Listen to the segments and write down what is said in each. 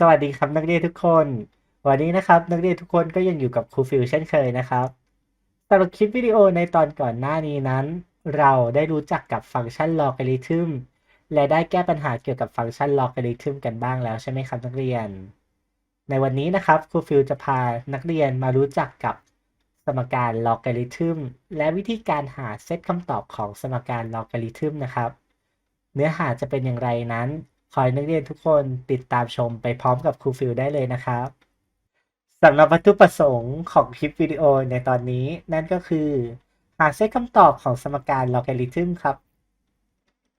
สวัสดีครับนักเรียนทุกคน วันนี้นะครับนักเรียนทุกคนก็ยังอยู่กับครูฟิวเช่นเคยนะครับสำหรับคลิปวิดีโอในตอนก่อนหน้านี้นั้น เราได้รู้จักกับฟังก์ชันลอ g ริทึมและได้แก้ปัญหาเกี่ยวกับฟังก์ชันลอ g ริทึมกันบ้างแล้วใช่ไหมครับนักเรียน ในวันนี้นะครับครูฟิวจะพานักเรียนมารู้จักกับสมการลอ g ริทึมและวิธีการหาเซตคำตอบของสมการลอ g ริทึมนะครับ เนื้อหาจะเป็นอย่างไรนั้น ขอให้นักเรียนทุกคนติดตามชมไปพร้อมกับครูฟิลได้เลยนะครับสำหรับวัตถุประสงค์ของคลิปวิดีโอในตอนนี้นั่นก็คือ หาเซตคำตอบของสมการลอ g ริทึมครับ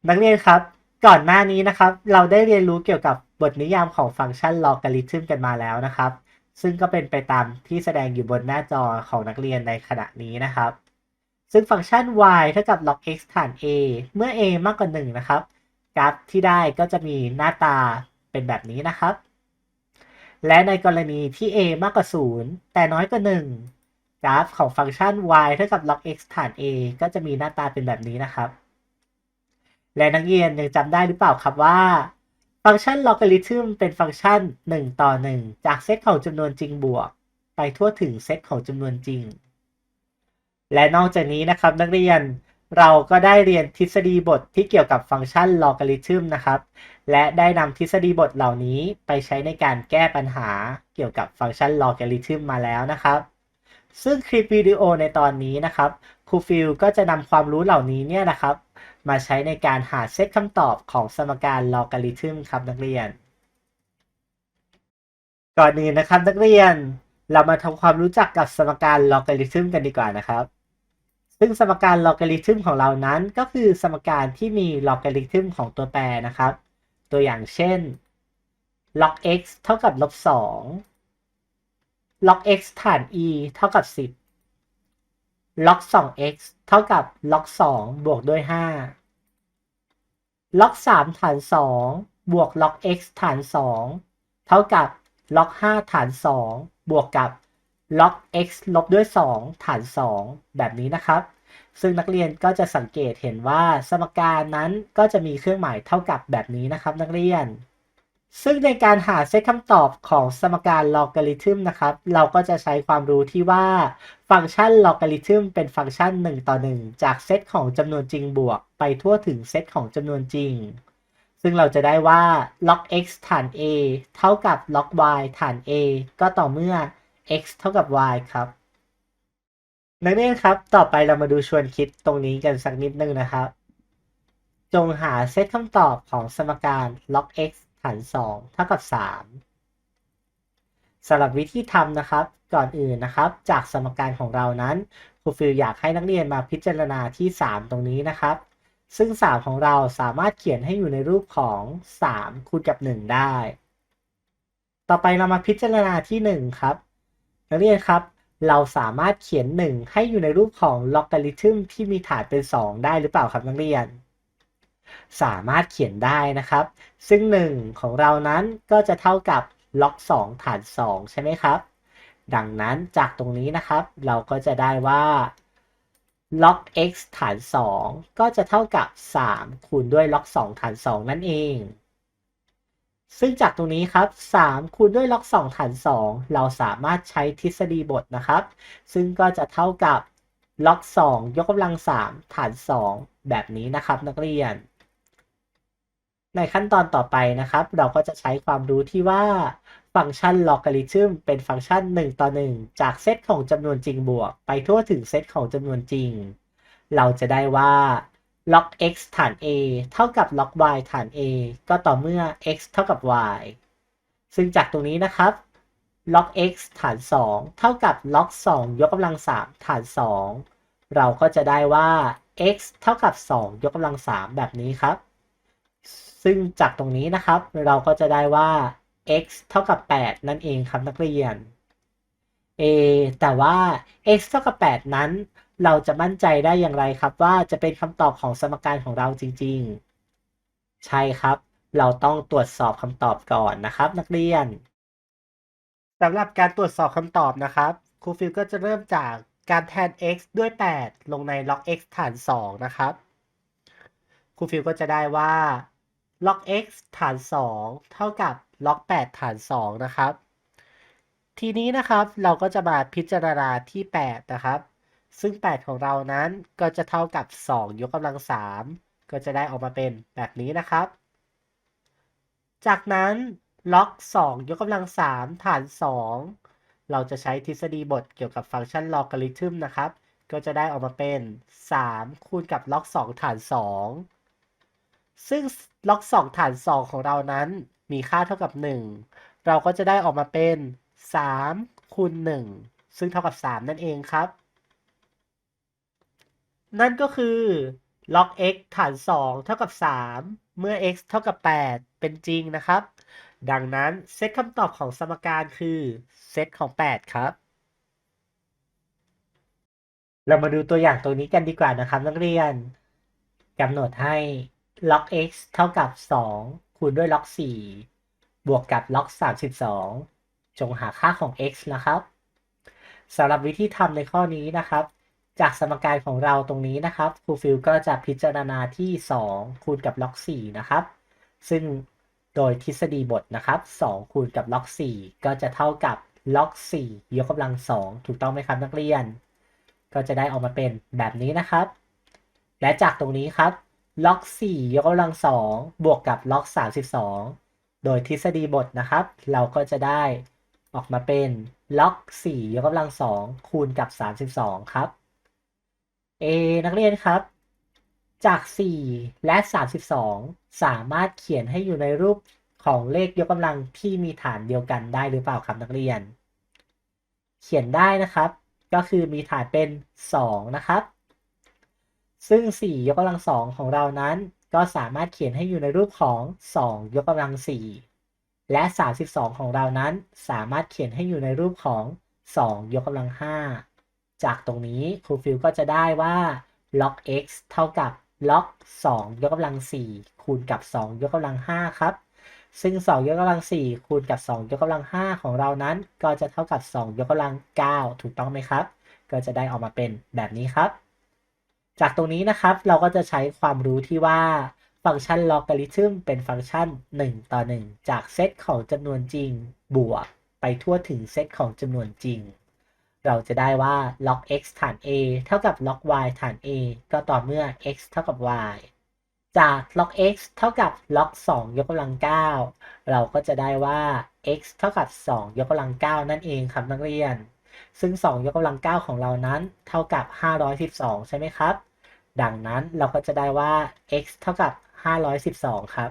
นักเรียนครับ ก่อนหน้านี้นะครับ เราได้เรียนรู้เกี่ยวกับบทนิยามของฟังก์ชันลอ g ริทึมกันมาแล้วนะครับ ซึ่งก็เป็นไปตามที่แสดงอยู่บนหน้าจอของนักเรียนในขณะนี้นะครับ ซึ่งฟังก์ชัน y เท่ากับ log x ฐาน a เมื่อ a มากกว่า1นะครับ กราฟที่ได้ก็จะมีหน้าตาเป็นแบบนี้นะครับ และในกรณีที่ a มากกว่า 0 แต่น้อยกว่า 1 กราฟของฟังก์ชัน y เท่ากับ log x ฐาน a ก็จะมีหน้าตาเป็นแบบนี้นะครับ และนักเรียนยังจำได้หรือเปล่าครับว่า ฟังก์ชัน logarithm เป็นฟังก์ชัน 1 ต่อ 1 จากเซตของจำนวนจริงบวก ไปทั่วถึงเซตของจำนวนจริง และนอกจากนี้นะครับนักเรียน เราก็ได้เรียนทฤษฎีบทที่เกี่ยวกับฟังก์ชันลอ g ริทึมนะครับ และได้นำทฤษฎีบทเหล่านี้ไปใช้ในการแก้ปัญหาเกี่ยวกับฟังก์ชันลอ g ริทึมมาแล้วนะครับ ซึ่งคลิปวิดีโอในตอนนี้นะครับครูฟิลก็จะนำความรู้เหล่านี้เนี่ยนะครับ มาใช้ในการหาเซตคำตอบของสมการลอ g ริทึมครับนักเรียน ก่อนอื่นนะครับนักเรียน เรามาทำความรู้จักกับสมการลอ g ริทึมกันดีกว่านะครับ ซึ่งสมการลอ g ริทึมของเรานั้น ก็คือสมการที่มีลอ g ริทึมของตัวแปรนะครับ ตัวอย่างเช่น log x เท่ากับลบ2 log x ฐาน e เท่ากับ 10 log 2x เท่ากับ log 2บวกด้วย 5 log 3ฐาน 2 บวก log x ฐาน 2 เท่ากับ log 5ฐาน 2 บวกกับ log x ลบด้วย 2 ฐาน 2 แบบนี้นะครับ ซึ่งนักเรียนก็จะสังเกตเห็นว่าสมการนั้นก็จะมีเครื่องหมายเท่ากับแบบนี้นะครับนักเรียน ซึ่งในการหาเซตคำตอบของสมการลอ g ริทึมนะครับ เราก็จะใช้ความรู้ที่ว่า ฟังก์ชันลอ g ริทึมเป็นฟังก์ชัน 1 ต่อ 1 จากเซตของจำนวนจริงบวก ไปทั่วถึงเซตของจำนวนจริงซึ่งเราจะได้ว่า log x ฐาน a เท่ากับ log y ฐาน a ก็ต่อเมื่อ x เท่ากับ y ครับนักเรียนครับ ต่อไปเรามาดูชวนคิดตรงนี้กันสักนิดนึงนะครับ จงหาเซตคำตอบของสมการ log x ฐาน2เท่ากับ 3สำหรับวิธีทำนะครับ ก่อนอื่นนะครับ จากสมการของเรานั้นครูฟิลอยากให้นักเรียนมาพิจารณาที่ 3 ตรงนี้นะครับ ซึ่ง 3 ของเราสามารถเขียนให้อยู่ในรูปของ 3คูณกับ 1 ได้ ต่อไปเรามาพิจารณาที่ 1 ครับ นักเรียนครับ เราสามารถเขียน 1 ให้อยู่ในรูปของลอ g ริทึมที่มีฐานเป็น 2 ได้หรือเปล่าครับนักเรียน สามารถเขียนได้นะครับ ซึ่ง 1 ของเรานั้นก็จะเท่ากับ log 2ฐาน 2 ใช่ไหมครับ ดังนั้นจากตรงนี้นะครับ เราก็จะได้ว่า log x ฐาน 2 ก็จะเท่ากับ 3 คูณด้วย log 2ฐาน 2 นั่นเอง ซึ่งจากตรงนี้ครับ3คูณด้วย log 2ฐาน 2 เราสามารถใช้ทฤษฎีบทนะครับ ซึ่งก็จะเท่ากับ log 2ยกกำลัง 3 ฐาน 2 แบบนี้นะครับนักเรียน ในขั้นตอนต่อไปนะครับ เราก็จะใช้ความรู้ที่ว่าฟังก์ชันลอ g ริทึมเป็นฟังก์ชัน 1 ต่อ 1 จากเซตของจำนวนจริงบวก ไปทั่วถึงเซตของจำนวนจริง เราจะได้ว่า log x ฐาน a เท่ากับ log y ฐาน a ก็ต่อเมื่อ x เท่ากับ y ซึ่งจากตรงนี้นะครับ log x ฐาน 2 เท่ากับ log 2ยกกำลัง3ฐาน 2 เราก็จะได้ว่า x เท่ากับ 2 ยกกำลัง 3 แบบนี้ครับ ซึ่งจากตรงนี้นะครับ เราก็จะได้ว่า x เท่ากับ 8 นั่นเองครับนักเรียน a แต่ว่า x เท่ากับ 8 นั้น เราจะมั่นใจได้อย่างไรครับว่าจะเป็นคำตอบของสมการของเราจริง ๆ ใช่ครับ เราต้องตรวจสอบคำตอบก่อนนะครับ นักเรียนสำหรับการตรวจสอบคำตอบนะครับครูฟิลก็จะเริ่มจากการแทน x ด้วย 8 ลงใน log x ฐาน 2 นะครับครูฟิลก็จะได้ว่า log x ฐาน 2 เท่ากับ log 8 ฐาน 2 นะครับ ทีนี้นะครับเราก็จะมาพิจารณาที่ 8 นะครับ ซึ่ง 8 ของเรานั้นก็จะเท่ากับ 2 ยกกำลัง 3 ก็จะได้ออกมาเป็นแบบนี้นะครับ จากนั้น log 2ยกกำลัง 3 ฐาน 2 เราจะใช้ทฤษฎีบทเกี่ยวกับฟังก์ชันลอ g าริทึมนะครับ ก็จะได้ออกมาเป็น 3 คูณกับ log 2ฐาน 2 ซึ่ง log 2ฐาน 2 ของเรานั้นมีค่าเท่ากับ 1 เราก็จะได้ออกมาเป็น 3 คูณ 1 ซึ่งเท่ากับ 3 นั่นเองครับ นั่นก็คือ log x ฐาน 2 เท่ากับ 3 เมื่อ x เท่ากับ 8 เป็นจริงนะครับ ดังนั้นเซตคำตอบของสมการคือเซตของ 8 ครับ เรามาดูตัวอย่างตัวนี้กันดีกว่านะครับ นักเรียนกำหนดให้ log x เท่ากับ 2 คูณด้วย log 4บวกกับ log 32 จงหาค่าของ x นะครับสำหรับวิธีทำในข้อนี้นะครับ จากสมการของเราตรงนี้นะครับครูฟิลก็จะพิจารณาที่ 2 คูณกับ log 4นะครับ ซึ่งโดยทฤษฎีบทนะครับ 2 คูณกับ log 4ก็จะเท่ากับ log 4ยกกำลัง 2 ถูกต้องไหมครับนักเรียน ก็จะได้ออกมาเป็นแบบนี้นะครับ และจากตรงนี้ครับ log 4ยกกำลัง 2 บวกกับ log 32 โดยทฤษฎีบทนะครับ เราก็จะได้ออกมาเป็น log 4ยกกำลัง 2 คูณกับ 32 ครับ A นักเรียนครับ จาก 4 และ 32 สามารถเขียนให้อยู่ในรูปของเลขยกกำลังที่มีฐานเดียวกันได้หรือเปล่าครับนักเรียน เขียนได้นะครับ ก็คือมีฐานเป็น 2 นะครับ ซึ่ง 4 ยกกำลัง 2 ของเรานั้น ก็สามารถเขียนให้อยู่ในรูปของ 2 ยกกำลัง 4 และ 32 ของเรานั้น สามารถเขียนให้อยู่ในรูปของ 2 ยกกำลัง 5 จากตรงนี้ครูฟิลก็จะได้ว่า log x เท่ากับ log 2 ยกกำลัง 4 คูณกับ 2 ยกกำลัง 5 ครับ ซึ่ง 2 ยกกำลัง 4 คูณกับ 2 ยกกำลัง 5 ของเรานั้น ก็จะเท่ากับ 2 ยกกำลัง 9 ถูกต้องไหมครับ ก็จะได้ออกมาเป็นแบบนี้ครับ จากตรงนี้นะครับเราก็จะใช้ความรู้ที่ว่าฟังก์ชันลอ g าริทึมเป็นฟังก์ชัน 1 ต่อ 1 จากเซตของจำนวนจริงบวก ไปทั่วถึงเซตของจำนวนจริง เราจะได้ว่า log x ฐาน a เท่ากับ log y ฐาน a ก็ต่อเมื่อ x เท่ากับ y จาก log x เท่ากับ log 2 ยกกำลัง 9 เราก็จะได้ว่า x เท่ากับ 2 ยกกำลัง 9 นั่นเองครับนักเรียน ซึ่ง 2 ยกกำลัง 9 ของเรานั้น เท่ากับ 512 ใช่ไหมครับ ดังนั้นเราก็จะได้ว่า x เท่ากับ 512 ครับ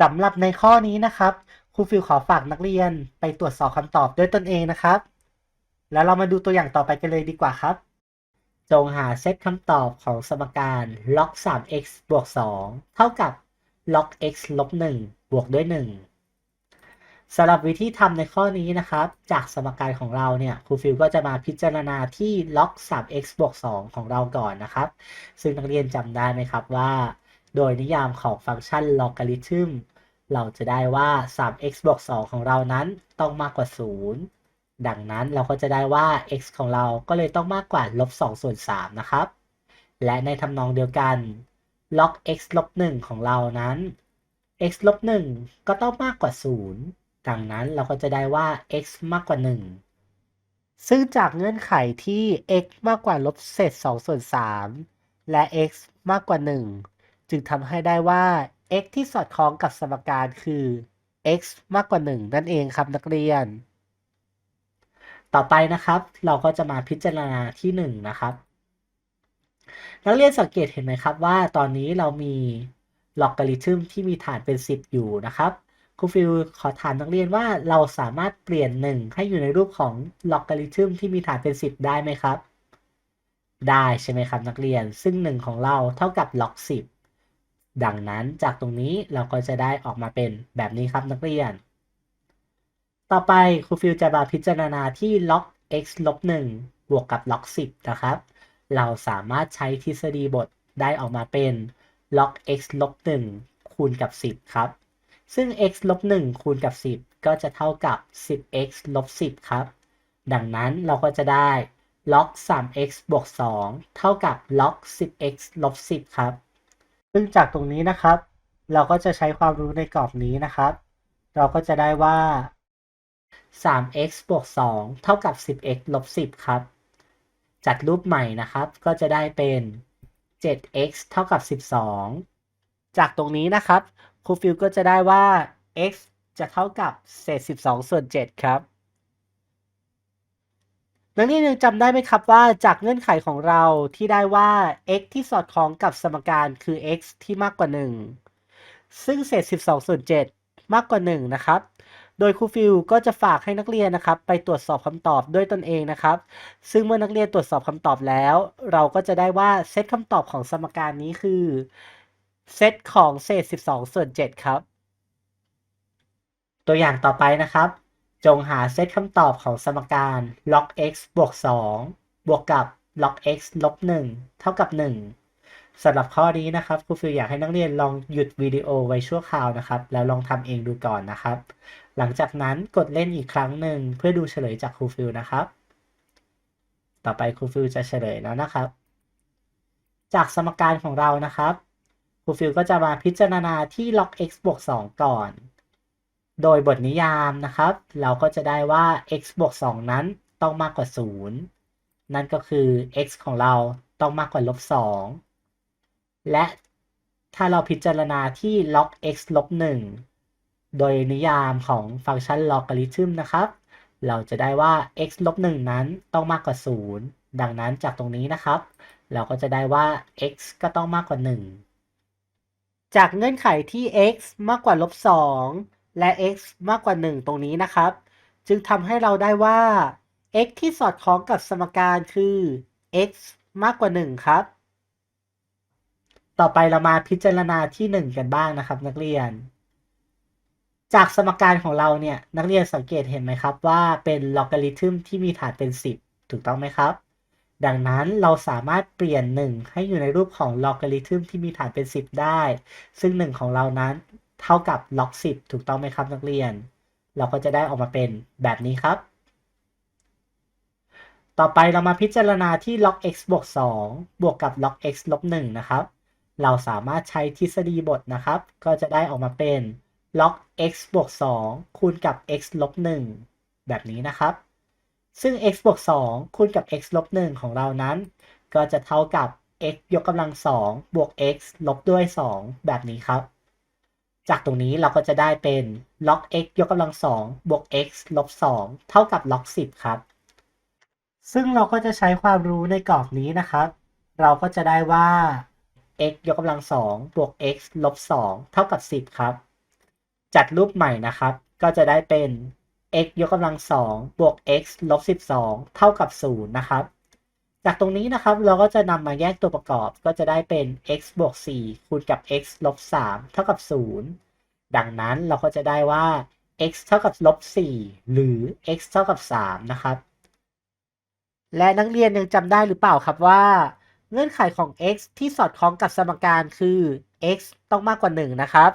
สำหรับในข้อนี้นะครับครูฟิลขอฝากนักเรียนไปตรวจสอบคำตอบด้วยตนเองนะครับ แล้วเรามาดูตัวอย่างต่อไปกันเลยดีกว่าครับ จงหาเซตคำตอบของสมการ log 3x บวก 2 เท่ากับ log x ลบ 1 บวกด้วย 1สำหรับวิธีทำในข้อนี้นะครับ จากสมการของเราเนี่ยครูฟิลก็จะมาพิจารณาที่ log 3x บวก 2 ของเราก่อนนะครับ ซึ่งนักเรียนจำได้ไหมครับว่า โดยนิยามของฟังก์ชันลอ g าริทึมเราจะได้ว่า 3x บวก 2 ของเรานั้นต้องมากกว่า 0 ดังนั้นเราก็จะได้ว่า x ของเราก็เลยต้องมากกว่าลบ2ส่วน3นะครับ และในทำนองเดียวกัน log x ลบ1ของเรานั้น x ลบ1ก็ต้องมากกว่า 0 ดังนั้นเราก็จะได้ว่า x มากกว่า 1 ซึ่งจากเงื่อนไขที่ x มากกว่าลบเศษ2ส่วน3และ x มากกว่า 1 จึงทำให้ได้ว่า x ที่สอดคล้องกับสมการคือ x มากกว่า 1 นั่นเองครับนักเรียน ต่อไปนะครับ เราก็จะมาพิจารณาที่1นะครับ นักเรียนสังเกตเห็นไหมครับว่าตอนนี้เรามีลอ g าริทึมที่มีฐานเป็น 10 อยู่นะครับครูฟิลขอถามนักเรียนว่าเราสามารถเปลี่ยน 1 ให้อยู่ในรูปของลอ g าริทึมที่มีฐานเป็น 10 ได้ไหมครับ ได้ใช่ไหมครับนักเรียน ซึ่ง 1 ของเราเท่ากับ log 10 ดังนั้นจากตรงนี้เราก็จะได้ออกมาเป็นแบบนี้ครับนักเรียน ต่อไปครูฟิลจะมาพิจารณาที่ log x ลบ1บวกกับ log 10 นะครับ เราสามารถใช้ทฤษฎีบทได้ออกมาเป็น log x ลบ1คูณกับ 10 ครับ ซึ่ง x ลบ1คูณกับ 10 ก็จะเท่ากับ 10x ลบ 10 ครับ ดังนั้นเราก็จะได้ log 3x บวก 2 เท่ากับ log 10x ลบ 10 ครับ ซึ่งจากตรงนี้นะครับ เราก็จะใช้ความรู้ในกรอบนี้นะครับ เราก็จะได้ว่า 3x บวก2เท่ากับ 10x ลบ10ครับ จัดรูปใหม่นะครับ ก็จะได้เป็น 7x เท่ากับ12จากตรงนี้นะครับครูฟิลก็จะได้ว่า x จะเท่ากับเศษ12ส่วน7ครับนักเรียนยังจำได้ไหมครับว่าจากเงื่อนไขของเราที่ได้ว่า x ที่สอดคล้องกับสมการคือ x ที่มากกว่า 1 ซึ่งเศษ 12ส่วน7มากกว่า 1 นะครับ โดยครูฟิลก็จะฝากให้นักเรียนนะครับ ไปตรวจสอบคำตอบด้วยตนเองนะครับ ซึ่งเมื่อนักเรียนตรวจสอบคำตอบแล้ว เราก็จะได้ว่าเซตคำตอบของสมการนี้คือเซตของเศษ 12 ส่วน 7 ครับ ตัวอย่างต่อไปนะครับ จงหาเซตคำตอบของสมการ log x บวก 2 บวกกับ log x ลบ 1 เท่ากับ 1 สำหรับข้อนี้นะครับครูฟิลอยากให้นักเรียนลองหยุดวิดีโอไว้ชั่วคราวนะครับ แล้วลองทำเองดูก่อนนะครับ หลังจากนั้นกดเล่นอีกครั้งหนึ่งเพื่อดูเฉลยจากครูฟิลนะครับ ต่อไปครูฟิลจะเฉลยแล้วนะครับ จากสมการของเรานะครับครูฟิลก็จะมาพิจารณาที่ log x บวก2ก่อน โดยบทนิยามนะครับ เราก็จะได้ว่า x บวก2นั้นต้องมากกว่า 0 นั่นก็คือ x ของเราต้องมากกว่าลบ2 และถ้าเราพิจารณาที่ log x ลบ1โดยนิยามของฟังก์ชันลอ g ริทึมนะครับ เราจะได้ว่า x ลบ1นั้นต้องมากกว่า 0 ดังนั้นจากตรงนี้นะครับ เราก็จะได้ว่า x ก็ต้องมากกว่า 1 จากเงื่อนไขที่ x มากกว่าลบ2และ x มากกว่า 1 ตรงนี้นะครับ จึงทำให้เราได้ว่า x ที่สอดคล้องกับสมการคือ x มากกว่า 1 ครับ ต่อไปเรามาพิจารณาที่1กันบ้างนะครับ นักเรียน จากสมการของเราเนี่ยนักเรียนสังเกตเห็นไหมครับว่าเป็นลอ g ริทึมที่มีฐานเป็น 10 ถูกต้องไหมครับ ดังนั้นเราสามารถเปลี่ยน 1 ให้อยู่ในรูปของลอ g ริทึมที่มีฐานเป็น 10 ได้ ซึ่ง 1 ของเรานั้นเท่ากับ log 10 ถูกต้องไหมครับ นักเรียน เราก็จะได้ออกมาเป็นแบบนี้ครับ ต่อไปเรามาพิจารณาที่ log x บวก2บวกกับ log x ลบ1นะครับ เราสามารถใช้ทฤษฎีบทนะครับ ก็จะได้ออกมาเป็น log x บวก2คูณกับ x ลบ1แบบนี้นะครับ ซึ่ง x บวก2คูณกับ x ลบ1ของเรานั้น ก็จะเท่ากับ x ยกกำลัง2บวก x ลบด้วย 2 แบบนี้ครับ จากตรงนี้เราก็จะได้เป็น log x ยกกำลัง2บวก x ลบ2เท่ากับ log 10 ครับ ซึ่งเราก็จะใช้ความรู้ในกรอบนี้นะครับ เราก็จะได้ว่า x ยกกำลัง2บวก x ลบ2เท่ากับ10ครับ จัดรูปใหม่นะครับ ก็จะได้เป็น x ยกกำลัง2บวก x ลบ12เท่ากับ0นะครับ จากตรงนี้นะครับเราก็จะนำมาแยกตัวประกอบก็จะได้เป็น x บวก4คูณกับ x ลบ3เท่ากับ0ดังนั้นเราก็จะได้ว่า x เท่ากับลบ4หรือ x เท่ากับ3นะครับ และนักเรียนยังจำได้หรือเปล่าครับว่า เงื่อนไขของ x ที่สอดคล้องกับสมการคือ x ต้องมากกว่า 1 นะครับ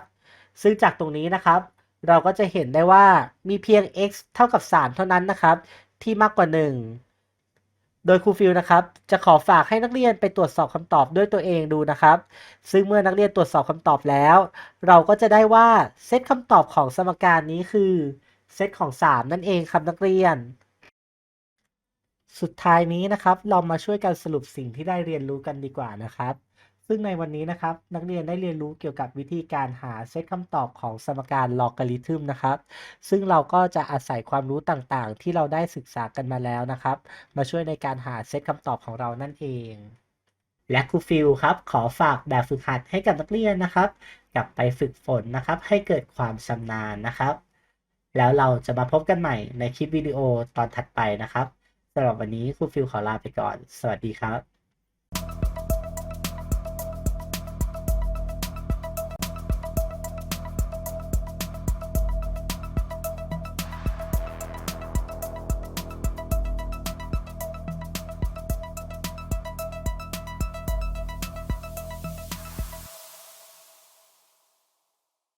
ซึ่งจากตรงนี้นะครับ เราก็จะเห็นได้ว่ามีเพียง x เท่ากับ 3 เท่านั้นนะครับ ที่มากกว่า 1 โดยครูฟิลนะครับ จะขอฝากให้นักเรียนไปตรวจสอบคำตอบด้วยตัวเองดูนะครับ ซึ่งเมื่อนักเรียนตรวจสอบคำตอบแล้ว เราก็จะได้ว่าเซตคำตอบของสมการนี้คือเซตของ 3 นั่นเองครับนักเรียน สุดท้ายนี้นะครับ เรามาช่วยกันสรุปสิ่งที่ได้เรียนรู้กันดีกว่านะครับ ซึ่งในวันนี้นะครับ นักเรียนได้เรียนรู้เกี่ยวกับวิธีการหาเซตคำตอบของสมการลอ g ริทึมนะครับ ซึ่งเราก็จะอาศัยความรู้ต่างๆ ที่เราได้ศึกษากันมาแล้วนะครับ มาช่วยในการหาเซตคำตอบของเรานั่นเอง และครูฟิลครับ ขอฝากแบบฝึกหัดให้กับนักเรียนนะครับ กลับไปฝึกฝนนะครับ ให้เกิดความชำนาญนะครับ แล้วเราจะมาพบกันใหม่ในคลิปวิดีโอตอนถัดไปนะครับ สำหรับวันนี้ครูฟิลขอลาไปก่อน สวัสดีครับ